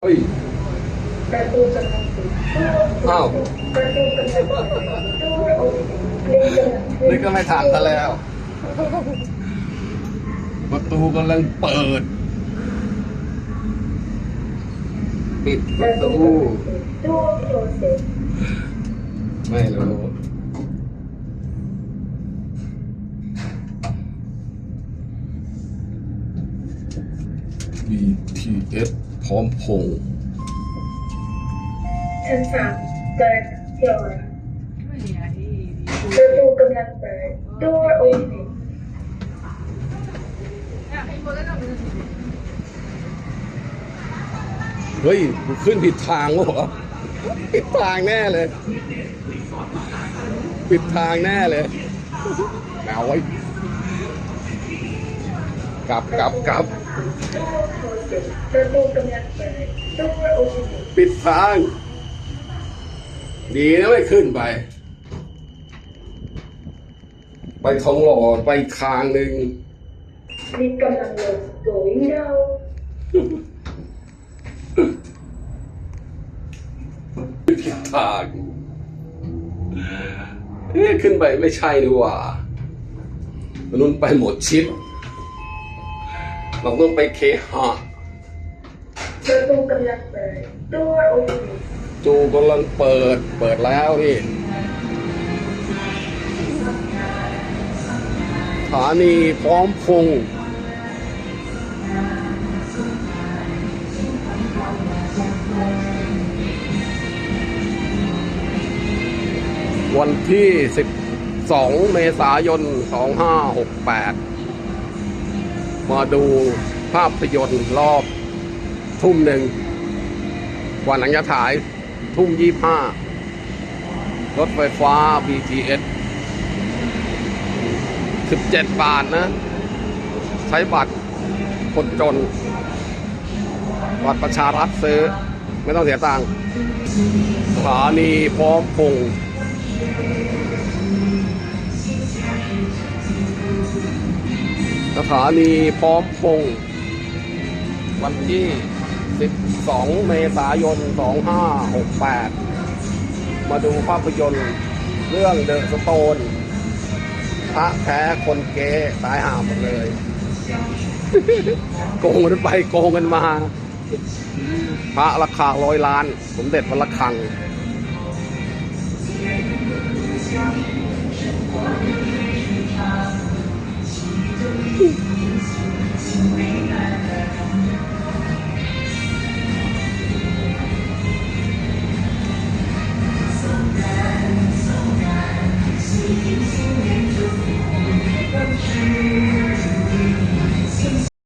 อ้าวประตูกำลังปิดตู้โอเพลงกำลังขึ้นนี่ก็ไม่ทันซะแล้ว ประตูกำลังเปิด ปิดปประระตูตูตู้โคลเซ็ตไม่รู้ BTS พร้อมพงษ์ชั้นสามเปิดเที่ยวไม่มีอะไรที่ประตูกำลังเปิดตู้โอเพนอยากให้คนแล้วก็มันเฮ้ยกูขึ้นผิดทางวะวะผิดทางแน่เลย ผิดทางแน่เลยเอาไว้ กลับกลับกลับตู้โคลเซ็ตประตูกำลังเปิดตู้โอเพนปิดทาง ดีนะไม่ขึ้นไป ไปทองหล่อไปอีกทางหนึ่งลิฟต์กำลังลง going down ผิดทางเอ๊ะขึ้นไปไม่ใช่ดีกว่ามันนุ่นไปหมดชิด เราต้องไปเคหะประตูกำลังเปิดตู้โอเพนจูกำลังเปิด เปิดแล้วนี่สถานีพร้อมพงษ์วันที่ 12 เมษายน 2568 มาดูภาพยนตร์รอบทุ่มหนึ่งวันหลังจะถ่ายทุ่มยี่ห้ารถไฟฟ้า BTS 17 บาทนะ ใช้บัตรคนจน บัตรประชารัฐซื้อ ไม่ต้องเสียตังค์สถานีพร้อมพงษ์ สถานีพร้อมพงษ์วันที่ 12 เมษายน 2568 มาดูภาพยนตร์เรื่องเดอะสโตนพระแท้คนเก๊ตายห่าหมดเลย โกงกันไปโกงกันมา พระราคาร้อยล้าน สมเด็จพระระฆัง